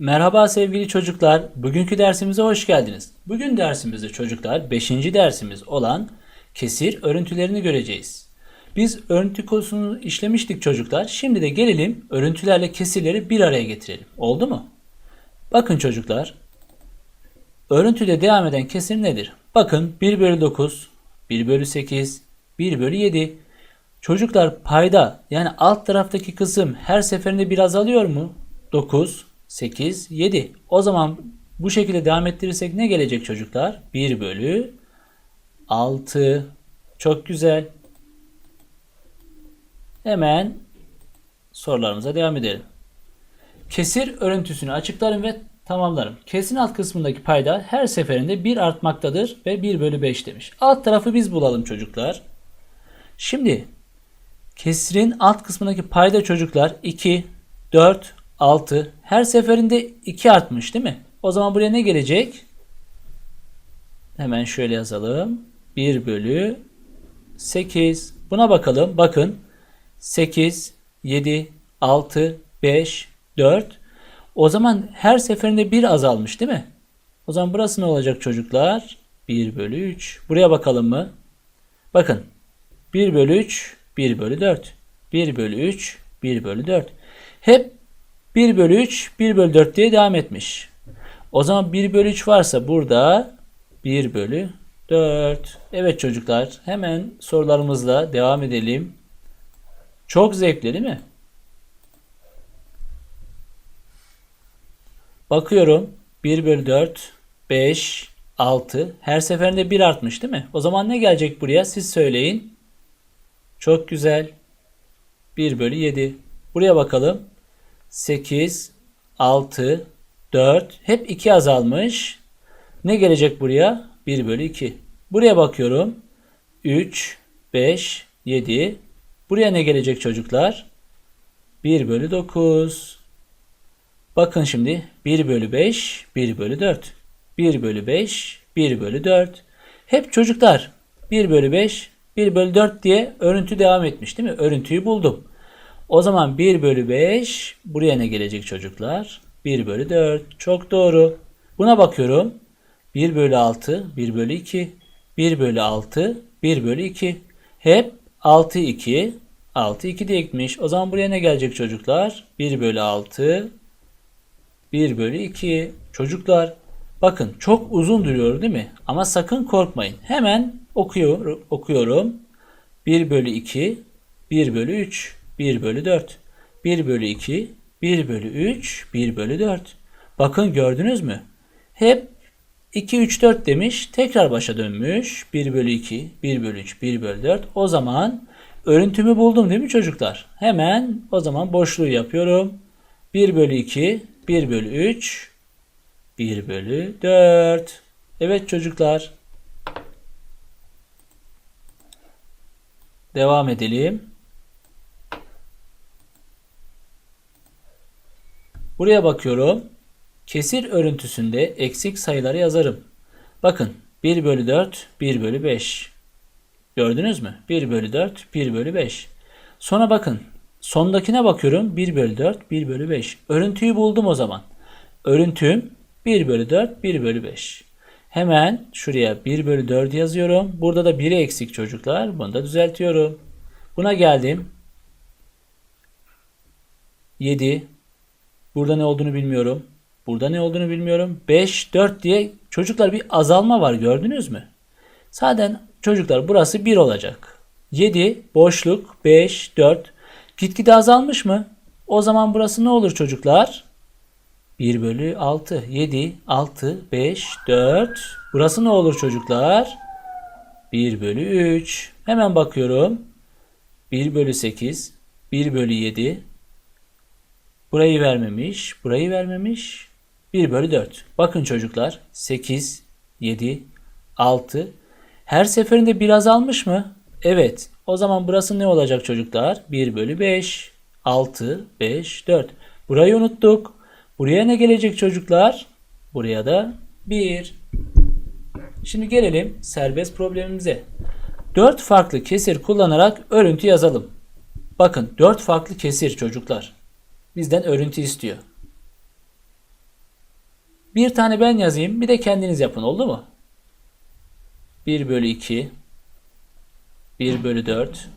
Merhaba sevgili çocuklar. Bugünkü dersimize hoş geldiniz. Bugün dersimizde çocuklar 5. dersimiz olan kesir örüntülerini göreceğiz. Biz örüntü konusunu işlemiştik çocuklar. Şimdi de gelelim örüntülerle kesirleri bir araya getirelim. Oldu mu? Bakın çocuklar. Örüntüde devam eden kesir nedir? Bakın 1 bölü 9, 1 bölü 8, 1 bölü 7. Çocuklar payda yani alt taraftaki kısım her seferinde bir azalıyor mu? 9, 8, 7. O zaman bu şekilde devam ettirirsek ne gelecek çocuklar? 1 bölü 6. Çok güzel. Hemen sorularımıza devam edelim. Kesir örüntüsünü açıklarım ve tamamlarım. Kesin alt kısmındaki payda her seferinde 1 artmaktadır ve 1 bölü 5 demiş. Alt tarafı biz bulalım çocuklar. Şimdi kesirin alt kısmındaki payda çocuklar 2, 4, 6. Her seferinde 2 artmış değil mi? O zaman buraya ne gelecek? Hemen şöyle yazalım. 1 bölü 8. Buna bakalım. Bakın. 8, 7, 6, 5, 4. O zaman her seferinde 1 azalmış değil mi? O zaman burası ne olacak çocuklar? 1 bölü 3. Buraya bakalım mı? Bakın. 1 bölü 3, 1 bölü 4. 1 bölü 3, 1 bölü 4. Hep 1 bölü 3, 1 bölü 4 diye devam etmiş. O zaman 1 bölü 3 varsa burada 1 bölü 4. Evet çocuklar hemen sorularımızla devam edelim. Çok zevkli değil mi? Bakıyorum 1 bölü 4, 5, 6. Her seferinde 1 artmış değil mi? O zaman ne gelecek buraya? Siz söyleyin. Çok güzel. 1 bölü 7. Buraya bakalım. 8, 6, 4. Hep 2 azalmış. Ne gelecek buraya? 1 bölü 2. Buraya bakıyorum. 3, 5, 7. Buraya ne gelecek çocuklar? 1 bölü 9. Bakın şimdi 1 bölü 5, 1 bölü 4. 1 bölü 5, 1 bölü 4. Hep çocuklar 1 bölü 5, 1 bölü 4 diye örüntü devam etmiş değil mi? Örüntüyü buldum. O zaman 1 bölü 5 buraya ne gelecek çocuklar? 1 bölü 4. Çok doğru. Buna bakıyorum. 1 bölü 6, 1 bölü 2, 1 bölü 6, 1 bölü 2. Hep 6, 2, 6, 2 diye gitmiş. O zaman buraya ne gelecek çocuklar? 1 bölü 6, 1 bölü 2. Çocuklar bakın çok uzun duruyor değil mi? Ama sakın korkmayın. Hemen okuyor, okuyorum. 1 bölü 2, 1 bölü 3, 1 bölü 4. 1 bölü 2, 1 bölü 3, 1 bölü 4. Bakın gördünüz mü? Hep 2, 3, 4 demiş. Tekrar başa dönmüş. 1 bölü 2, 1 bölü 3, 1 bölü 4. O zaman örüntümü buldum değil mi çocuklar? Hemen o zaman boşluğu yapıyorum. 1 bölü 2, 1 bölü 3, 1 bölü 4. Evet çocuklar. Devam edelim. Buraya bakıyorum. Kesir örüntüsünde eksik sayıları yazarım. Bakın 1 bölü 4, 1 bölü 5. Gördünüz mü? 1 bölü 4, 1 bölü 5. Sonra bakın sondakine bakıyorum. 1 bölü 4, 1 bölü 5. Örüntüyü buldum o zaman. Örüntüm 1 bölü 4, 1 bölü 5. Hemen şuraya 1 bölü 4 yazıyorum. Burada da 1'i eksik çocuklar. Bunu da düzeltiyorum. Buna geldim. 7. Burada ne olduğunu bilmiyorum. Burada ne olduğunu bilmiyorum. 5, 4 diye çocuklar bir azalma var gördünüz mü? Zaten çocuklar burası 1 olacak. 7, boşluk, 5, 4. Gitgide azalmış mı? O zaman burası ne olur çocuklar? 1 bölü 6. 7, 6, 5, 4. Burası ne olur çocuklar? 1 bölü 3. Hemen bakıyorum. 1 bölü 8, 1 bölü 7. Burayı vermemiş, burayı vermemiş. 1 bölü 4. Bakın çocuklar 8, 7, 6. Her seferinde bir azalmış mı? Evet. O zaman burası ne olacak çocuklar? 1 bölü 5, 6, 5, 4. Burayı unuttuk. Buraya ne gelecek çocuklar? Buraya da 1. Şimdi gelelim serbest problemimize. 4 farklı kesir kullanarak örüntü yazalım. Bakın 4 farklı kesir çocuklar. Bizden örüntü istiyor. Bir tane ben yazayım. Bir de kendiniz yapın. Oldu mu? 1 bölü 2 1 bölü 4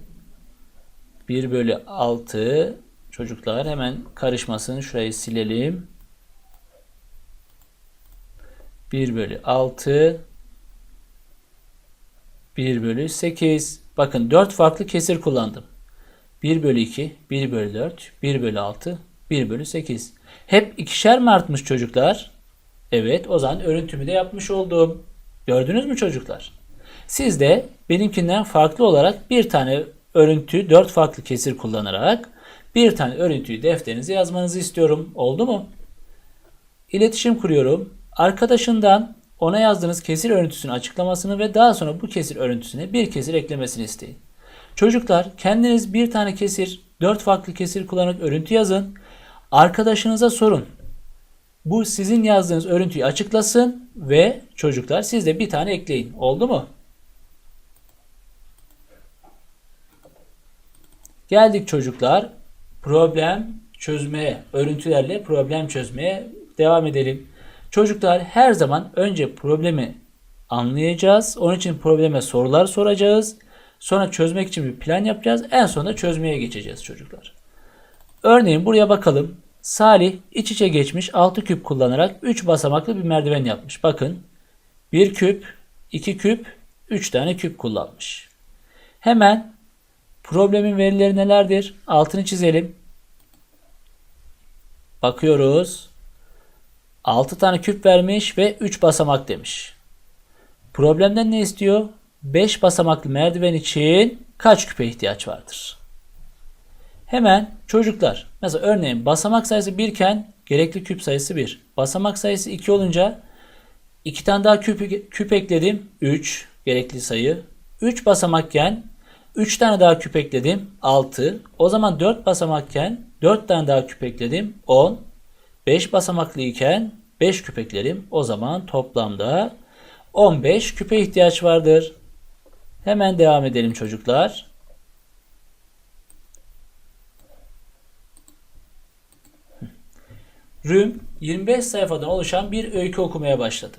1 bölü 6 çocuklar hemen karışmasın. Şurayı silelim. 1 bölü 6 1 bölü 8 bakın 4 farklı kesir kullandım. 1 bölü 2, 1 bölü 4, 1 bölü 6, 1 bölü 8. Hep ikişer mi artmış çocuklar? Evet o zaman örüntümü de yapmış oldum. Gördünüz mü çocuklar? Siz de benimkinden farklı olarak bir tane örüntü 4 farklı kesir kullanarak bir tane örüntüyü defterinize yazmanızı istiyorum. Oldu mu? İletişim kuruyorum. Arkadaşından ona yazdığınız kesir örüntüsünün açıklamasını ve daha sonra bu kesir örüntüsüne bir kesir eklemesini isteyin. Çocuklar kendiniz bir tane kesir, dört farklı kesir kullanarak örüntü yazın. Arkadaşınıza sorun. Bu sizin yazdığınız örüntüyü açıklasın ve çocuklar siz de bir tane ekleyin. Oldu mu? Geldik çocuklar. Problem çözmeye, örüntülerle problem çözmeye devam edelim. Çocuklar her zaman önce problemi anlayacağız. Onun için probleme sorular soracağız. Sonra çözmek için bir plan yapacağız. En sonunda çözmeye geçeceğiz çocuklar. Örneğin buraya bakalım. Salih iç içe geçmiş 6 küp kullanarak 3 basamaklı bir merdiven yapmış. Bakın 1 küp, 2 küp, 3 tane küp kullanmış. Hemen problemin verileri nelerdir? Altını çizelim. Bakıyoruz. 6 tane küp vermiş ve 3 basamak demiş. Problemden ne istiyor? 5 basamaklı merdiven için kaç küpe ihtiyaç vardır? Hemen çocuklar mesela örneğin basamak sayısı 1 iken gerekli küp sayısı 1. Basamak sayısı 2 olunca 2 tane daha küp, küp ekledim 3 gerekli sayı. 3 basamakken 3 tane daha küp ekledim 6. O zaman 4 basamakken 4 tane daha küp ekledim 10. 5 basamaklı iken 5 küp eklerim. O zaman toplamda 15 küpe ihtiyaç vardır. Hemen devam edelim çocuklar. Rüm 25 sayfadan oluşan bir öykü okumaya başladı.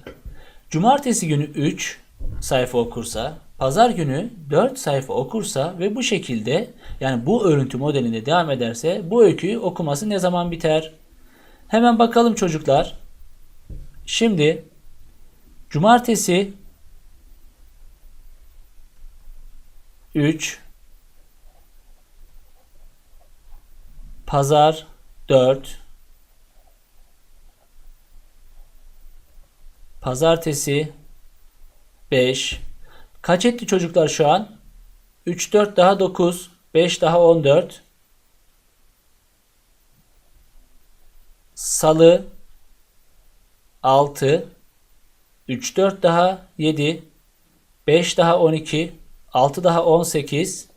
Cumartesi günü 3 sayfa okursa, pazar günü 4 sayfa okursa ve bu şekilde yani bu örüntü modelinde devam ederse bu öyküyü okuması ne zaman biter? Hemen bakalım çocuklar. Şimdi cumartesi 3 pazar 4 pazartesi 5 kaç etti çocuklar şu an? 3 4 daha 9 5 daha 14 salı 6 3 4 daha 7 5 daha 12 6 daha 18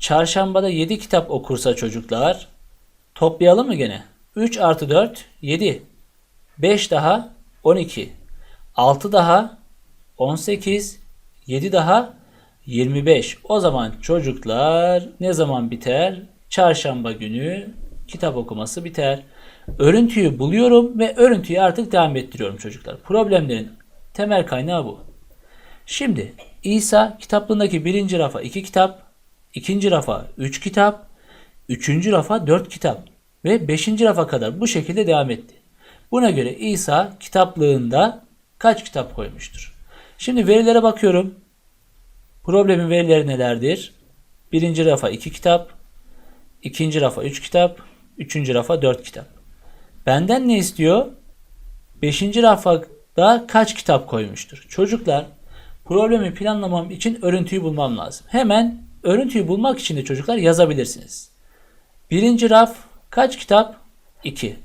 Çarşambada 7 kitap okursa çocuklar toplayalım mı gene? 3 artı 4 7 5 daha 12 6 daha 18 7 daha 25 o zaman çocuklar ne zaman biter? Çarşamba günü kitap okuması biter. Örüntüyü buluyorum ve örüntüyü artık devam ettiriyorum çocuklar. Problemlerin temel kaynağı bu. Şimdi İsa kitaplığındaki birinci rafa iki kitap, ikinci rafa üç kitap, üçüncü rafa dört kitap ve beşinci rafa kadar bu şekilde devam etti. Buna göre İsa kitaplığında kaç kitap koymuştur? Şimdi verilere bakıyorum. Problemin verileri nelerdir? Birinci rafa iki kitap, ikinci rafa üç kitap, üçüncü rafa dört kitap. Benden ne istiyor? Beşinci rafada kaç kitap koymuştur? Çocuklar problemi planlamam için örüntüyü bulmam lazım. Hemen örüntüyü bulmak için de çocuklar yazabilirsiniz. Birinci raf kaç kitap? 2.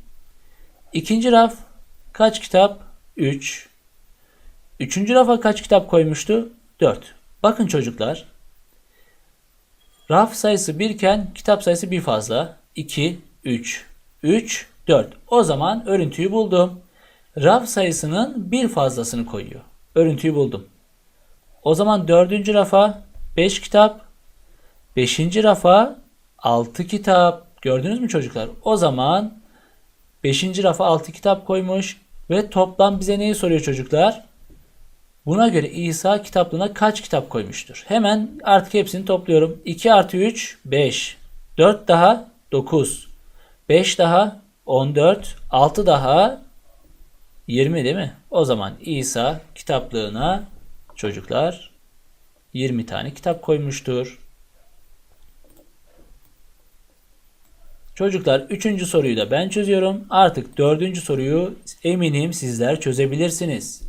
İkinci raf kaç kitap? 3. Üçüncü rafa kaç kitap koymuştu? 4. Bakın çocuklar. Raf sayısı 1 iken kitap sayısı bir fazla. 2, 3, 3, 4. O zaman örüntüyü buldum. Raf sayısının bir fazlasını koyuyor. Örüntüyü buldum. O zaman dördüncü rafa 5 kitap. Beşinci rafa 6 kitap. Gördünüz mü çocuklar? O zaman 5. rafa 6 kitap koymuş ve toplam bize neyi soruyor çocuklar? Buna göre İsa kitaplığına kaç kitap koymuştur? Hemen artık hepsini topluyorum. 2 artı 3 5. 4 daha 9. 5 daha 14. 6 daha 20 değil mi? O zaman İsa kitaplığına çocuklar 20 tane kitap koymuştur. Çocuklar üçüncü soruyu da ben çözüyorum. Artık dördüncü soruyu eminim sizler çözebilirsiniz.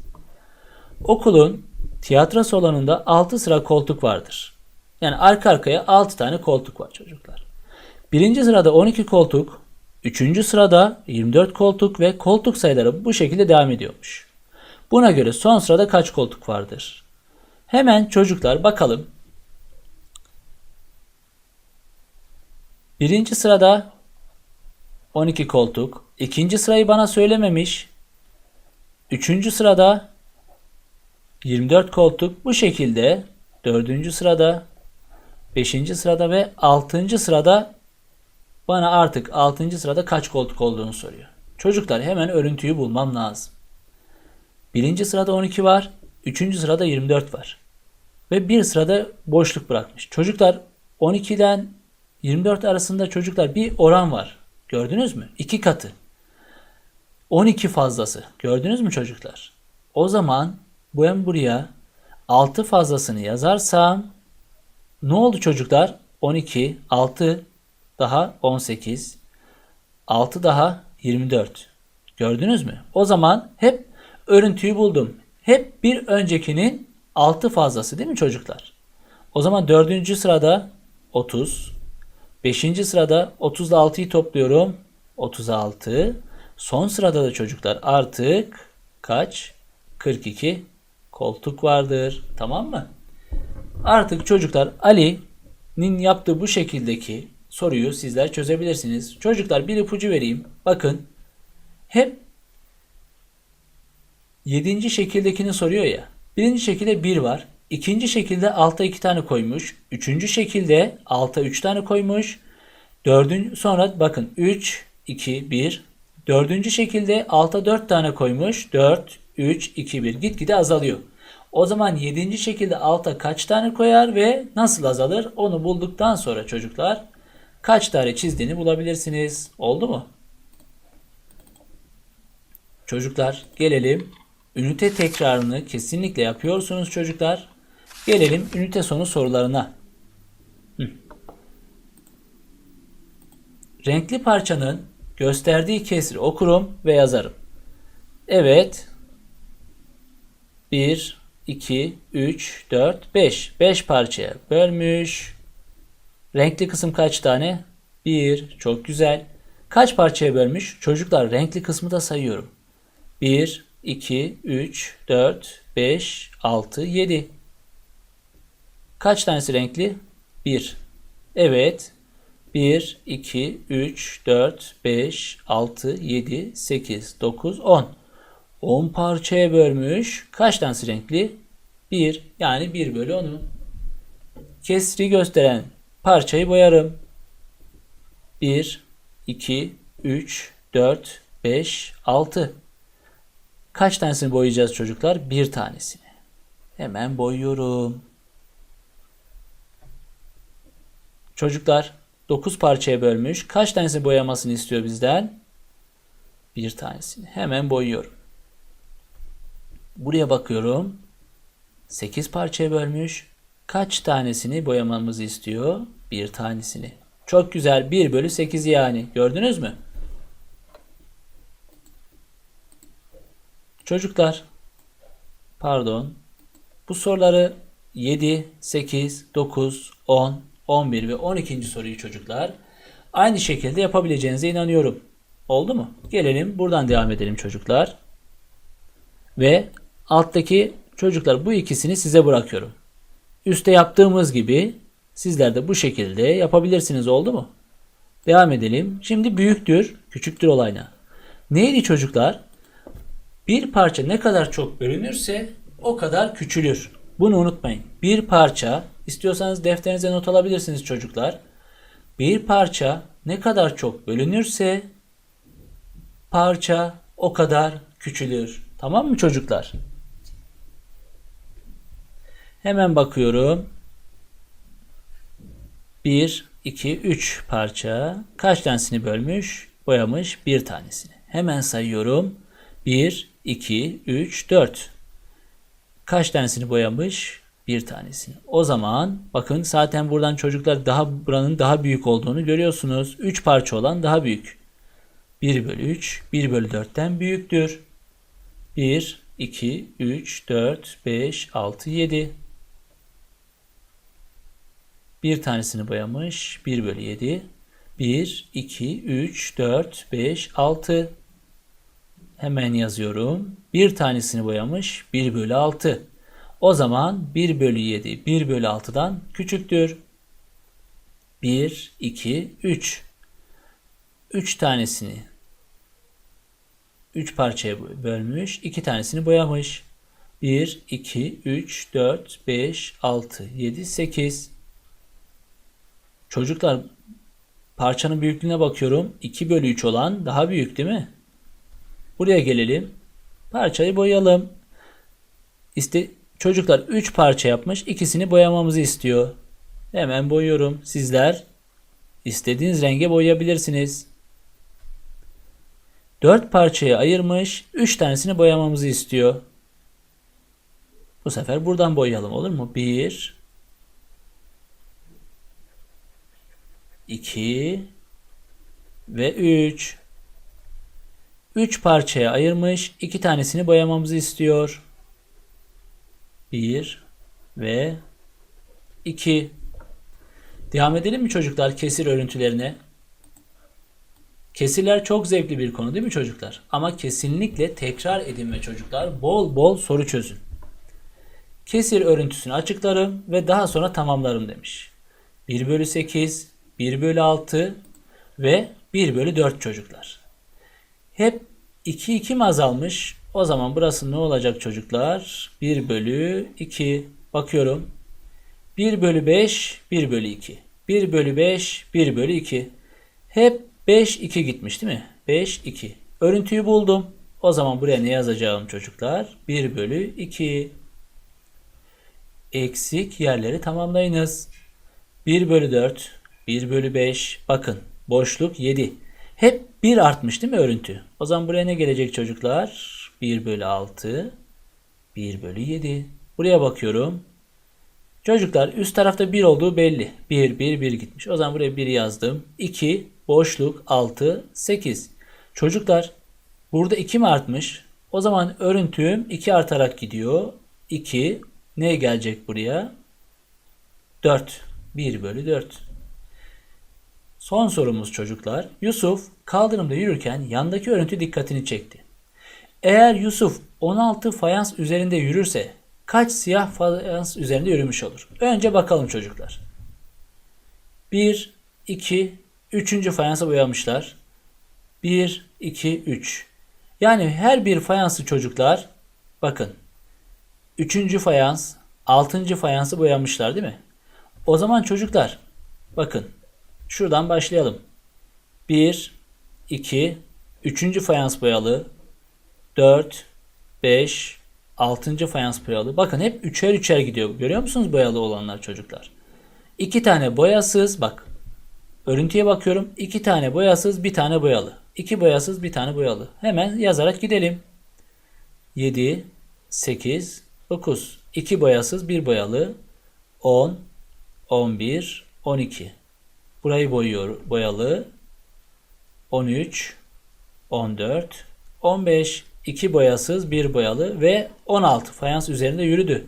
Okulun tiyatro salonunda 6 sıra koltuk vardır. Yani arka arkaya 6 tane koltuk var çocuklar. Birinci sırada 12 koltuk, üçüncü sırada 24 koltuk ve koltuk sayıları bu şekilde devam ediyormuş. Buna göre son sırada kaç koltuk vardır? Hemen çocuklar bakalım. Birinci sırada 12 koltuk. İkinci sırayı bana söylememiş. Üçüncü sırada 24 koltuk. Bu şekilde dördüncü sırada, beşinci sırada ve altıncı sırada bana artık altıncı sırada kaç koltuk olduğunu soruyor. Çocuklar hemen örüntüyü bulmam lazım. Birinci sırada 12 var. Üçüncü sırada 24 var. Ve bir sırada boşluk bırakmış. Çocuklar 12'den 24 arasında çocuklar bir oran var. Gördünüz mü? İki katı. 12 fazlası. Gördünüz mü çocuklar? O zaman ben buraya 6 fazlasını yazarsam ne oldu çocuklar? 12, 6 daha 18, 6 daha 24. Gördünüz mü? O zaman hep örüntüyü buldum. Hep bir öncekinin 6 fazlası değil mi çocuklar? O zaman dördüncü sırada 30, Beşinci sırada 30 ile 6'yı topluyorum. 36. Son sırada da çocuklar artık kaç? 42 koltuk vardır. Tamam mı? Artık çocuklar Ali'nin yaptığı bu şekildeki soruyu sizler çözebilirsiniz. Çocuklar bir ipucu vereyim. Bakın hep 7. şekildekini soruyor ya. Birinci şekilde 1 var. İkinci şekilde alta iki tane koymuş. Üçüncü şekilde alta üç tane koymuş. Dördüncü sonra bakın 3, 2, 1. Dördüncü şekilde alta dört tane koymuş. 4, 3, 2, 1. Gitgide azalıyor. O zaman yedinci şekilde alta kaç tane koyar ve nasıl azalır? Onu bulduktan sonra çocuklar kaç tane çizdiğini bulabilirsiniz. Oldu mu? Çocuklar gelelim. Ünite tekrarını kesinlikle yapıyorsunuz çocuklar. Gelelim ünite sonu sorularına. Hı. Renkli parçanın gösterdiği kesri okurum ve yazarım. Evet. 1, 2, 3, 4, 5. 5 parçaya bölmüş. Renkli kısım kaç tane? 1. Çok güzel. Kaç parçaya bölmüş? Çocuklar renkli kısmı da sayıyorum. 1, 2, 3, 4, 5, 6, 7. Kaç tanesi renkli? 1. Evet. 1, 2, 3, 4, 5, 6, 7, 8, 9, 10. 10 parçaya bölmüş. Kaç tanesi renkli? 1. Yani 1 bölü 10'u. Kesri gösteren parçayı boyarım. 1, 2, 3, 4, 5, 6. Kaç tanesini boyayacağız çocuklar? Bir tanesini. Hemen boyuyorum. Çocuklar 9 parçaya bölmüş. Kaç tanesi boyamasını istiyor bizden? Bir tanesini. Hemen boyuyorum. Buraya bakıyorum. 8 parçaya bölmüş. Kaç tanesini boyamamızı istiyor? Bir tanesini. Çok güzel. 1 bölü 8 yani. Gördünüz mü? Çocuklar, pardon, bu soruları 7, 8, 9, 10, 11 ve 12. soruyu çocuklar aynı şekilde yapabileceğinize inanıyorum. Oldu mu? Gelelim buradan devam edelim çocuklar. Ve alttaki çocuklar bu ikisini size bırakıyorum. Üste yaptığımız gibi sizler de bu şekilde yapabilirsiniz. Oldu mu? Devam edelim. Şimdi büyüktür, küçüktür olayına. Neydi çocuklar? Bir parça ne kadar çok bölünürse o kadar küçülür. Bunu unutmayın. Bir parça, istiyorsanız defterinize not alabilirsiniz çocuklar. Bir parça ne kadar çok bölünürse parça o kadar küçülür. Tamam mı çocuklar? Hemen bakıyorum. 1, 2, 3 parça. Kaç tanesini bölmüş? Boyamış bir tanesini. Hemen sayıyorum. 1, 2, 3, 4. Kaç tanesini boyamış? Bir tanesini. O zaman bakın zaten buradan çocuklar daha buranın daha büyük olduğunu görüyorsunuz. 3 parça olan daha büyük. 1 bölü 3, 1 bölü 4'ten büyüktür. 1, 2, 3, 4, 5, 6, 7. Bir tanesini boyamış. 1 bölü 7. 1, 2, 3, 4, 5, 6. Hemen yazıyorum. Bir tanesini boyamış. 1 bölü 6. O zaman 1 bölü 7 1 bölü 6'dan küçüktür. 1, 2, 3. 3 tanesini 3 parçaya bölmüş. 2 tanesini boyamış. 1, 2, 3, 4, 5, 6, 7, 8. Çocuklar parçanın büyüklüğüne bakıyorum. 2 bölü 3 olan daha büyük değil mi? Buraya gelelim. Parçayı boyayalım. İşte çocuklar 3 parça yapmış. İkisini boyamamızı istiyor. Hemen boyuyorum. Sizler istediğiniz renge boyayabilirsiniz. 4 parçaya ayırmış. 3 tanesini boyamamızı istiyor. Bu sefer buradan boyayalım olur mu? 1 2 ve 3 3 parçaya ayırmış. 2 tanesini boyamamızı istiyor. 1 ve 2 Devam edelim mi çocuklar kesir örüntülerine? Kesirler çok zevkli bir konu değil mi çocuklar? Ama kesinlikle tekrar edin ve çocuklar bol bol soru çözün. Kesir örüntüsünü açıklarım ve daha sonra tamamlarım demiş. 1 bölü 8, 1 bölü 6 ve 1 bölü 4 çocuklar. Hep 2 2 mi azalmış? O zaman burası ne olacak çocuklar? 1 bölü 2. Bakıyorum. 1 bölü 5, 1 bölü 2. 1 bölü 5, 1 bölü 2. Hep 5 2 gitmiş değil mi? 5 2. Örüntüyü buldum. O zaman buraya ne yazacağım çocuklar? 1 bölü 2. Eksik yerleri tamamlayınız. 1 bölü 4, 1 bölü 5. Bakın boşluk 7. Hep 1 artmış değil mi örüntü? O zaman buraya ne gelecek çocuklar? 1 bölü 6, 1 bölü 7. Buraya bakıyorum. Çocuklar üst tarafta 1 olduğu belli. 1, 1, 1 gitmiş. O zaman buraya 1 yazdım. 2, boşluk 6, 8. Çocuklar burada 2 mi artmış? O zaman örüntüm 2 artarak gidiyor. 2 ne gelecek buraya? 4. 1 bölü 4. Son sorumuz çocuklar. Yusuf kaldırımda yürürken yandaki örüntü dikkatini çekti. Eğer Yusuf 16 fayans üzerinde yürürse kaç siyah fayans üzerinde yürümüş olur? Önce bakalım çocuklar. 1, 2, 3. fayansı boyamışlar. 1, 2, 3. Yani her bir fayansı çocuklar bakın 3. fayans, 6. fayansı boyamışlar değil mi? O zaman çocuklar bakın şuradan başlayalım. 1, 2, 3. fayans boyalı, 4, 5, 6. fayans boyalı. Bakın hep üçer üçer gidiyor. Görüyor musunuz boyalı olanlar çocuklar? 2 tane boyasız bak. Örüntüye bakıyorum. 2 tane boyasız, bir tane boyalı. 2 boyasız, bir tane boyalı. Hemen yazarak gidelim. 7, 8, 9. 2 boyasız, bir boyalı. 10, 11, 12. Burayı boyuyor, boyalı. 13, 14, 15. 2 boyasız, 1 boyalı ve 16 fayans üzerinde yürüdü.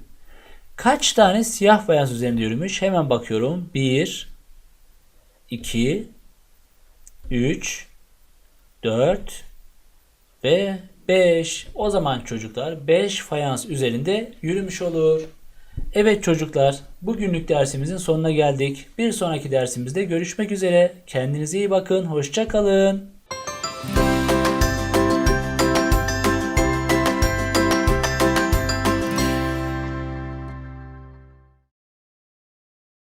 Kaç tane siyah fayans üzerinde yürümüş? Hemen bakıyorum. 1, 2, 3, 4 ve 5. O zaman çocuklar 5 fayans üzerinde yürümüş olur. Evet çocuklar, bugünlük dersimizin sonuna geldik. Bir sonraki dersimizde görüşmek üzere. Kendinize iyi bakın, hoşça kalın.